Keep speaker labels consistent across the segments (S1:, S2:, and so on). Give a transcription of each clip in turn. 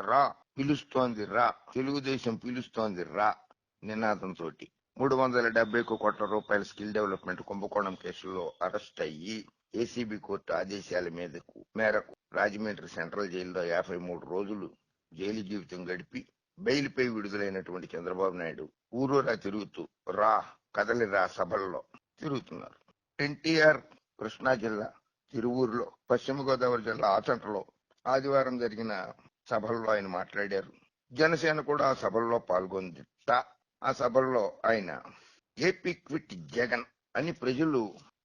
S1: రా పిలుస్తోంది రా తెలుగుదేశం పిలుస్తోంది రా నినాదంతో మూడు వందల డెబ్బై కోట్ల రూపాయల స్కిల్ డెవలప్మెంట్ కుంభకోణం కేసులో అరెస్ట్ అయ్యి ఏసీబీ కోర్టు ఆదేశాల మీదకు మేరకు రాజమండ్రి సెంట్రల్ జైల్లో యాభై మూడు రోజులు జైలు జీవితం గడిపి బెయిల్పై విడుదలైనటువంటి చంద్రబాబు నాయుడు ఊరూరా తిరుగుతూ రా కదలి రా సభల్లో తిరుగుతున్నారు. ఎన్టీఆర్ కృష్ణా జిల్లా తిరువూరులో పశ్చిమ గోదావరి జిల్లా ఆచంటలో ఆదివారం జరిగిన సభల్లో ఆయన మాట్లాడారు. జనసేన కూడా ఆ సభల్లో పాల్గొంది ఆ సభల్లో ఆయన ఏపీ క్విట్ జగన్ అని ప్రజలు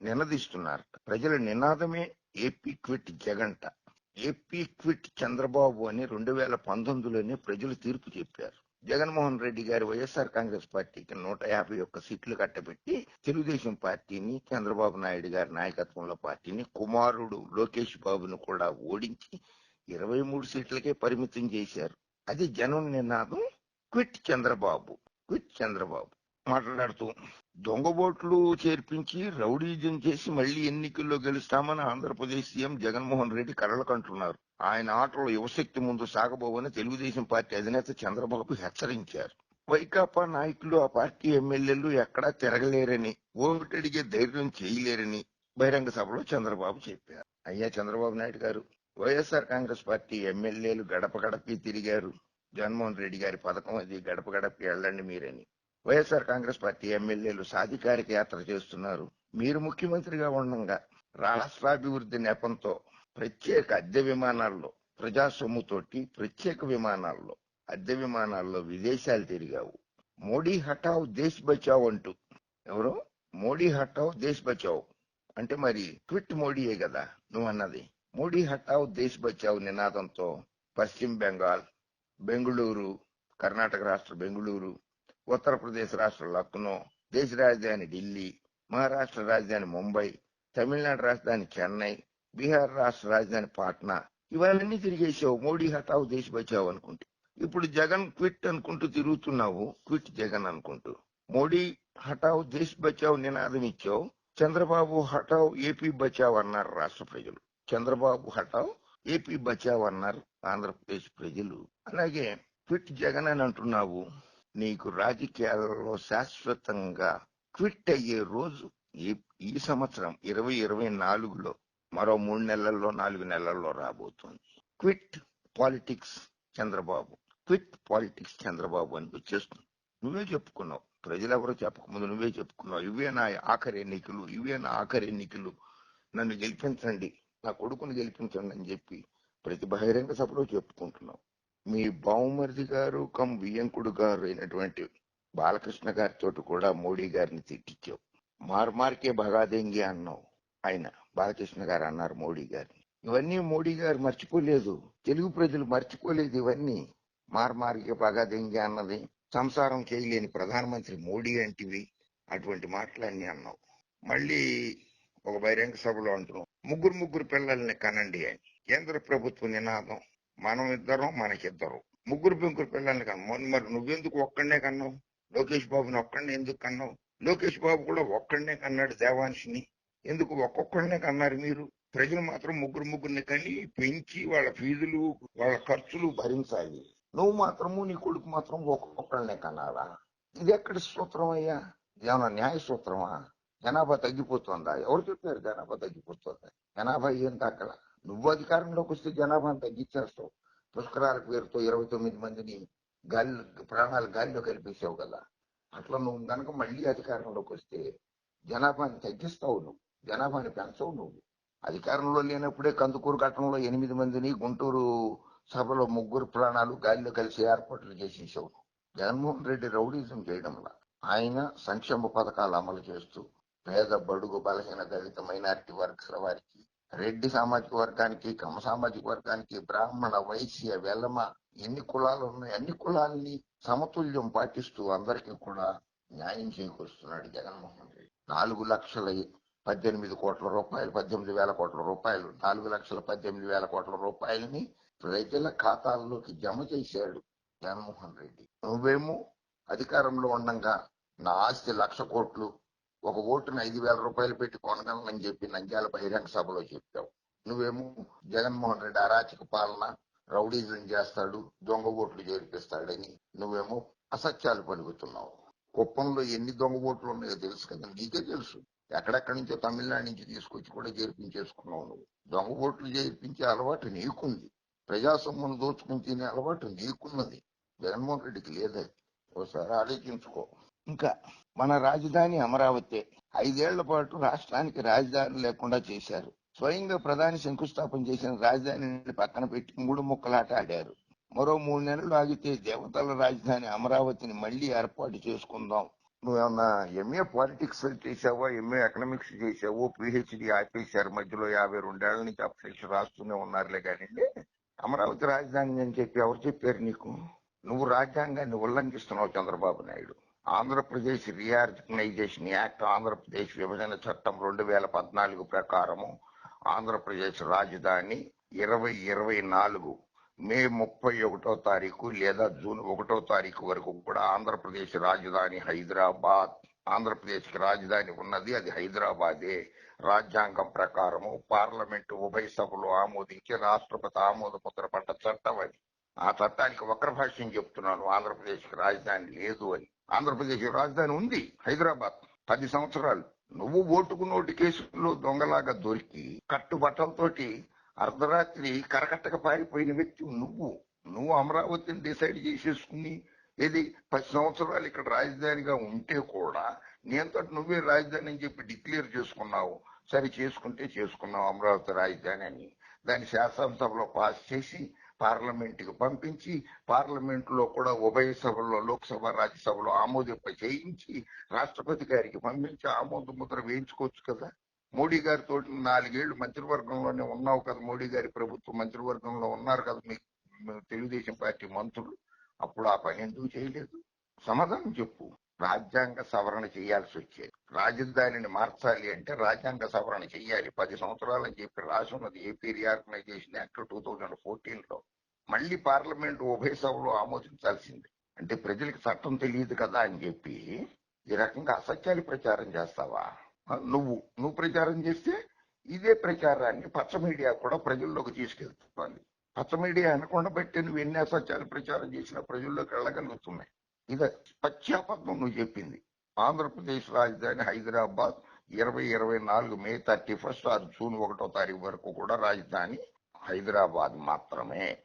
S1: నినదిస్తున్నారు ప్రజల నినాదమే ఏపీ క్విట్ జగంట ఏపీ క్విట్ చంద్రబాబు అని రెండు వేల పంతొమ్మిదిలోనే ప్రజలు తీర్పు చెప్పారు. జగన్మోహన్ రెడ్డి గారి వైఎస్ఆర్ కాంగ్రెస్ పార్టీకి నూట యాభై ఒక్క సీట్లు కట్టబెట్టి తెలుగుదేశం పార్టీని చంద్రబాబు నాయుడు గారి నాయకత్వంలో పార్టీని కుమారుడు లోకేష్ బాబును కూడా ఓడించి ఇరవై మూడు సీట్లకే పరిమితం చేశారు. అది జనం నినాదం. క్విట్ చంద్రబాబు క్విట్ చంద్రబాబు మాట్లాడుతూ దొంగబోట్లు చేర్పించి రౌడీజం చేసి మళ్ళీ ఎన్నికల్లో గెలుస్తామని ఆంధ్రప్రదేశ్ సీఎం జగన్మోహన్ రెడ్డి కలలకంటున్నారు ఆయన ఆటలో యువశక్తి ముందు సాగబోవని తెలుగుదేశం పార్టీ అధినేత చంద్రబాబు హెచ్చరించారు. వైకాపా నాయకులు ఆ పార్టీ ఎమ్మెల్యేలు ఎక్కడా తిరగలేరని ఓటడిగే ధైర్యం చేయలేరని బహిరంగ సభలో చంద్రబాబు చెప్పారు. అయ్యా చంద్రబాబు నాయుడు గారు వైఎస్ఆర్ కాంగ్రెస్ పార్టీ ఎమ్మెల్యేలు గడప గడపకి తిరిగారు. జగన్మోహన్ రెడ్డి గారి పథకం అది గడప గడపకి వెళ్ళండి మీరని. వైఎస్ఆర్ కాంగ్రెస్ పార్టీ ఎమ్మెల్యేలు సాధికారిక యాత్ర చేస్తున్నారు. మీరు ముఖ్యమంత్రిగా ఉండగా రాష్ట్రాభివృద్ధి నెపంతో ప్రత్యేక అద్దె విమానాల్లో ప్రజా సొమ్ముతోటి ప్రత్యేక విమానాల్లో అద్దె విమానాల్లో విదేశాలు తిరిగావు. మోడీ హటావ్ దేశ్ బచావ్ అంటూ. ఎవరు? మోడీ హటావ్ దేశ్ బచావ్. అంటే మరి క్విట్ మోడీయే కదా నువ్వు అన్నది మోడీ హటావ్ దేశ్ బచావ్ నినాదంతో పశ్చిమ బెంగాల్ బెంగళూరు కర్ణాటక రాష్ట్ర బెంగళూరు ఉత్తరప్రదేశ్ రాష్ట్ర లక్నో దేశ రాజధాని ఢిల్లీ మహారాష్ట్ర రాజధాని ముంబై తమిళనాడు రాజధాని చెన్నై బీహార్ రాష్ట్ర రాజధాని పాట్నా ఇవన్నీ తిరిగేసావు మోడీ హటావ్ దేశ్ బచావ్ అనుకుంటే. ఇప్పుడు జగన్ క్విట్ అనుకుంటూ తిరుగుతున్నావు. క్విట్ జగన్ అనుకుంటూ. మోడీ హటావ్ దేశ్ బచావ్ నినాదం ఇచ్చావు. చంద్రబాబు హటావ్ ఏపీ బచావ్ అన్నారు రాష్ట్ర ప్రజలు. చంద్రబాబు హటావ్ ఏపీ బచావ్ అన్నారు ఆంధ్రప్రదేశ్ ప్రజలు. అలాగే క్విట్ జగన్ అని అంటున్నావు. నీకు రాజకీయాలలో శాశ్వతంగా క్విట్ అయ్యే రోజు ఈ- ఈ సంవత్సరం ఇరవై ఇరవై నాలుగులో మరో మూడు నెలల్లో నాలుగు నెలల్లో రాబోతోంది. Quit politics Chandrababu. Quit politics Chandrababu అని వచ్చేస్తుంది నువ్వే చెప్పుకున్నావు. ప్రజలెవరో చెప్పకముందు నువ్వే చెప్పుకున్నావు. ఇవే నా ఆఖరి ఎన్నికలు ఇవే నా ఆఖరి ఎన్నికలు. నన్ను గెలిపించండి. నా కొడుకుని గెలిపించండి అని చెప్పి ప్రతి బహిరంగ సభలో చెప్పుకుంటున్నాం. మీ బావుమరిది గారు కమ్ వియ్యంకుడు గారు అయినటువంటి బాలకృష్ణ గారితో కూడా మోడీ గారిని తిట్టించావు మార్మార్కే భగాదేంగి అన్నావు ఆయన బాలకృష్ణ గారు అన్నారు మోడీ గారిని. ఇవన్నీ మోడీ గారు మర్చిపోలేదు. తెలుగు ప్రజలు మర్చిపోలేదు ఇవన్నీ. మార్మార్కే భగాదేంగి అన్నది సంసారం చేయలేని ప్రధానమంత్రి మోడీ అంటివి అటువంటి మాటలన్నీ అన్నావు మళ్ళీ ఒక బహిరంగ సభలో అంటున్నావు ముగ్గురు ముగ్గురు పిల్లల్ని కనండి అని. కేంద్ర ప్రభుత్వ నినాదం. మనం ఇద్దరం మనకిద్దరం. ముగ్గురు ముగ్గురు పిల్లల్ని కన్నా మరి నువ్వెందుకు ఒక్కడనే కన్నావు? లోకేష్ బాబుని ఒక్కడనే ఎందుకు కన్నావు? లోకేష్ బాబు కూడా ఒక్కడనే కన్నాడు దేవాంశిని. ఎందుకు ఒక్కొక్కడనే కన్నారు మీరు? ప్రజలు మాత్రం ముగ్గురు ముగ్గురిని కని పెంచి వాళ్ళ ఫీజులు వాళ్ళ ఖర్చులు భరించాలి. నువ్వు మాత్రము నీ కొడుకు మాత్రం ఒక్కొక్కడనే కన్నారా? ఇది ఎక్కడ సూత్రం అయ్యా? ఏమన్నా న్యాయ సూత్రమా జనాభా తగ్గిపోతుందా? ఎవరు చెప్పారు జనాభా తగ్గిపోతుందా? జనాభా ఏం తగ్గల? నువ్వు అధికారంలోకి వస్తే జనాభాను తగ్గించేస్తావు. పుష్కరాల పేరుతో ఇరవై తొమ్మిది మందిని గాలి ప్రాణాలు గాలిలో కలిపేసావు కదా. అట్లా నువ్వు కనుక మళ్ళీ అధికారంలోకి వస్తే జనాభాని తగ్గిస్తావు నువ్వు. జనాభాని పెంచవు నువ్వు. అధికారంలో లేనప్పుడే కందుకూరు ఘట్టంలో ఎనిమిది మందిని గుంటూరు సభలో ముగ్గురు ప్రాణాలు గాలిలో కలిసి ఏర్పాట్లు చేసేసావు జగన్మోహన్ రెడ్డి రౌడీజం చేయడంలా ఆయన సంక్షేమ పథకాలు అమలు చేస్తూ పేద బడుగు బలహీన దళిత మైనారిటీ వర్గాల వారికి రెడ్డి సామాజిక వర్గానికి కమ సామాజిక వర్గానికి బ్రాహ్మణ వైశ్య వెలమ ఎన్ని కులాలు ఉన్నాయి అన్ని కులాలని సమతుల్యం పాటిస్తూ అందరికీ కూడా న్యాయం చేకూరుస్తున్నాడు జగన్మోహన్ రెడ్డి. నాలుగు లక్షల పద్దెనిమిది కోట్ల రూపాయలు పద్దెనిమిది వేల కోట్ల రూపాయలు నాలుగు లక్షల పద్దెనిమిది వేల కోట్ల రూపాయలని ప్రజల ఖాతాల్లోకి జమ చేశాడు జగన్మోహన్ రెడ్డి. నువ్వేమో అధికారంలో ఉండగా నా ఆస్తి లక్ష కోట్లు ఒక ఓటును ఐదు వేల రూపాయలు పెట్టి కొనగలనని చెప్పి నంద్యాల బహిరంగ సభలో చెప్పావు. నువ్వేమో జగన్మోహన్ రెడ్డి అరాచక పాలన రౌడీజం చేస్తాడు దొంగ ఓట్లు చేర్పిస్తాడని నువ్వేమో అసత్యాలు పలుకుతున్నావు. కుప్పంలో ఎన్ని దొంగ ఓట్లు ఉన్నాయో తెలుసు కదా నీకే తెలుసు. ఎక్కడెక్కడి నుంచో తమిళనాడు నుంచి తీసుకొచ్చి కూడా చేర్పించేసుకున్నావు నువ్వు. దొంగ ఓట్లు చేర్పించే అలవాటు నీకుంది. ప్రజాసొమ్మును దోచుకుని తినే అలవాటు నీకున్నది. జగన్మోహన్ రెడ్డికి లేదది ఒకసారి ఆలోచించుకో. ఇంకా మన రాజధాని అమరావతి ఐదేళ్ళ పాటు రాష్ట్రానికి రాజధాని లేకుండా చేశారు. స్వయంగా ప్రధాని శంకుస్థాపన చేసిన రాజధానిని పక్కన పెట్టి మూడు ముక్కలాట ఆడారు. మరో మూడు నెలలు ఆగితే దేవతల రాజధాని అమరావతిని మళ్ళీ ఏర్పాటు చేసుకుందాం. నువ్వేమన్నా ఎంఏ పాలిటిక్స్ చేసావో ఎంఏ ఎకనామిక్స్ చేసావో పిహెచ్డి ఆపేశారు మధ్యలో యాభై రెండేళ్ళ నుంచి అపరీక్ష రాస్తూనే ఉన్నారులే కానీ అమరావతి రాజధాని అని చెప్పి ఎవరు చెప్పారు నీకు? నువ్వు రాజ్యాంగాన్ని ఉల్లంఘిస్తున్నావు చంద్రబాబు నాయుడు. ఆంధ్రప్రదేశ్ రీఆర్గనైజేషన్ యాక్ట్ ఆంధ్రప్రదేశ్ విభజన చట్టం రెండు వేల పద్నాలుగు ప్రకారము ఆంధ్రప్రదేశ్ రాజధాని ఇరవై ఇరవై నాలుగు మే ముప్పై ఒకటో తారీఖు లేదా జూన్ ఒకటో తారీఖు వరకు కూడా ఆంధ్రప్రదేశ్ రాజధాని హైదరాబాద్ ఆంధ్రప్రదేశ్కి రాజధాని ఉన్నది. అది హైదరాబాదే. రాజ్యాంగం ప్రకారము పార్లమెంటు ఉభయ సభలు ఆమోదించి రాష్ట్రపతి ఆమోద ముద్ర పడ్డ చట్టం అది. ఆ చట్టానికి వక్రభాష్యం చెప్తున్నాను. ఆంధ్రప్రదేశ్కి రాజధాని లేదు అని. ఆంధ్రప్రదేశ్ రాజధాని ఉంది హైదరాబాద్. పది సంవత్సరాలు. నువ్వు ఓటుకు నోటు కేసులో దొంగలాగా దొరికి కట్టుబట్టలతోటి అర్ధరాత్రి కరకట్టక పారిపోయిన వ్యక్తి నువ్వు. నువ్వు అమరావతిని డిసైడ్ చేసేసుకుని ఇది పది సంవత్సరాలు ఇక్కడ రాజధానిగా ఉంటే కూడా నేంతో నువ్వే రాజధాని అని చెప్పి డిక్లేర్ చేసుకున్నావు. సరే చేసుకుంటే చేసుకున్నావు అమరావతి రాజధాని అని. దాన్ని శాసనసభలో పాస్ చేసి పార్లమెంట్కి పంపించి పార్లమెంట్లో కూడా ఉభయ సభల్లో లోక్సభ రాజ్యసభలో ఆమోదింప చేయించి రాష్ట్రపతి గారికి పంపించి ఆమోద ముద్ర వేయించుకోవచ్చు కదా. మోడీ గారితో నాలుగేళ్ళు మంత్రివర్గంలోనే ఉన్నావు కదా మోడీ గారి ప్రభుత్వం మంత్రివర్గంలో ఉన్నారు కదా మీ తెలుగుదేశం పార్టీ మంత్రులు. అప్పుడు ఆ పని ఎందుకు చేయలేదు? సమాధానం చెప్పు. రాజ్యాంగ సవరణ చేయాల్సి వచ్చేది. రాజధానిని మార్చాలి అంటే రాజ్యాంగ సవరణ చేయాలి పది సంవత్సరాలని చెప్పి రాసి ఉన్నది AP reorganisation act two thousand ఫోర్టీన్లో మళ్ళీ పార్లమెంట్ ఉభయ సభలో ఆమోదించాల్సింది. అంటే ప్రజలకు చట్టం తెలియదు కదా అని చెప్పి ఈ రకంగా అసత్యాలు ప్రచారం చేస్తావా? నువ్వు నువ్వు ప్రచారం చేస్తే ఇదే ప్రచారాన్ని పచ్చ మీడియా కూడా ప్రజల్లోకి తీసుకెళ్తుంది. పచ్చ మీడియా అనకుండా బట్టి నువ్వు ఎన్ని అసత్యాలు ప్రచారం చేసినా ప్రజల్లోకి వెళ్ళగలుగుతున్నాయి. ఇది పశ్చాపత్వం నువ్వు చెప్పింది. ఆంధ్రప్రదేశ్ రాజధాని హైదరాబాద్ ఇరవై ఇరవై నాలుగు మే థర్టీ ఫస్ట్ ఆరు జూన్ ఒకటో తారీఖు వరకు కూడా రాజధాని హైదరాబాద్ మాత్రమే.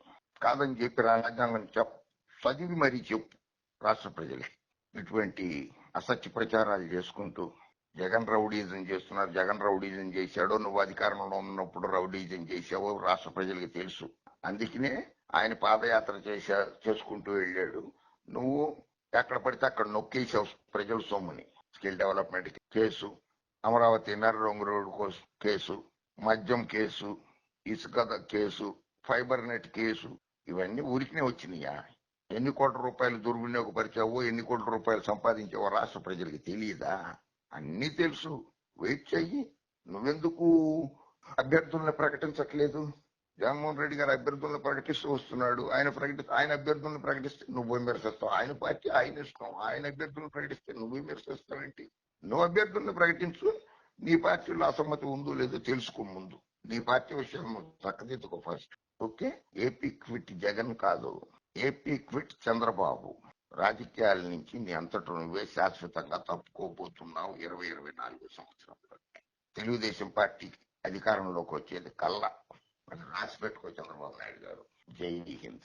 S1: కాదని చెప్పి రాజ్యాంగం చెప్ చదివి మరీ చెప్పు రాష్ట్ర ప్రజలకి. ఇటువంటి అసత్య ప్రచారాలు చేసుకుంటూ జగన్ రౌడీజం చేస్తున్నారు. జగన్ రౌడీజం చేశాడు నువ్వు అధికారంలో ఉన్నప్పుడు రౌడీజం చేసావు రాష్ట్ర ప్రజలకు తెలుసు. అందుకనే ఆయన పాదయాత్ర చేశా చేసుకుంటూ వెళ్ళాడు. నువ్వు ఎక్కడ పడితే అక్కడ నొక్కేసావు ప్రజల సొమ్ముని. స్కిల్ డెవలప్మెంట్ కేసు అమరావతి నర్రంగు రోడ్డు కేసు మద్యం కేసు ఇసుక కేసు ఫైబర్ నెట్ కేసు ఇవన్నీ ఊరికినే వచ్చినాయా? ఎన్ని కోట్ల రూపాయలు దుర్వినియోగపరిచావో ఎన్ని కోట్ల రూపాయలు సంపాదించావో రాష్ట్ర ప్రజలకి తెలియదా అన్నీ తెలుసు. వెయిట్ చెయ్యి. నువ్వెందుకు అభ్యర్థులను ప్రకటించట్లేదు? జగన్మోహన్ రెడ్డి గారు అభ్యర్థులను ప్రకటిస్తూ వస్తున్నాడు. ఆయన ప్రకటి ఆయన అభ్యర్థులను ప్రకటిస్తే నువ్వు విమర్శిస్తావు. ఆయన పార్టీ ఆయన ఇష్టం. ఆయన అభ్యర్థులను ప్రకటిస్తే నువ్వు విమర్శిస్తావేంటి నువ్వు అభ్యర్థులను ప్రకటించు నీ పార్టీలో అసమ్మతి ఉందో లేదో తెలుసుకో ముందు. నీ పార్టీ విషయం చక్కదిద్దుకో first. Okay? AP quit Jagan కాదు. AP quit Chandrababu. రాజకీయాల నుంచి నీ అంతటా నువ్వే శాశ్వతంగా తప్పుకోబోతున్నావు ఇరవై ఇరవై నాలుగు సంవత్సరంలో. తెలుగుదేశం పార్టీ అధికారంలోకి వచ్చేది కల్లా. అది రాసి పెట్టుకో చంద్రబాబు నాయుడు గారు జై హింద్.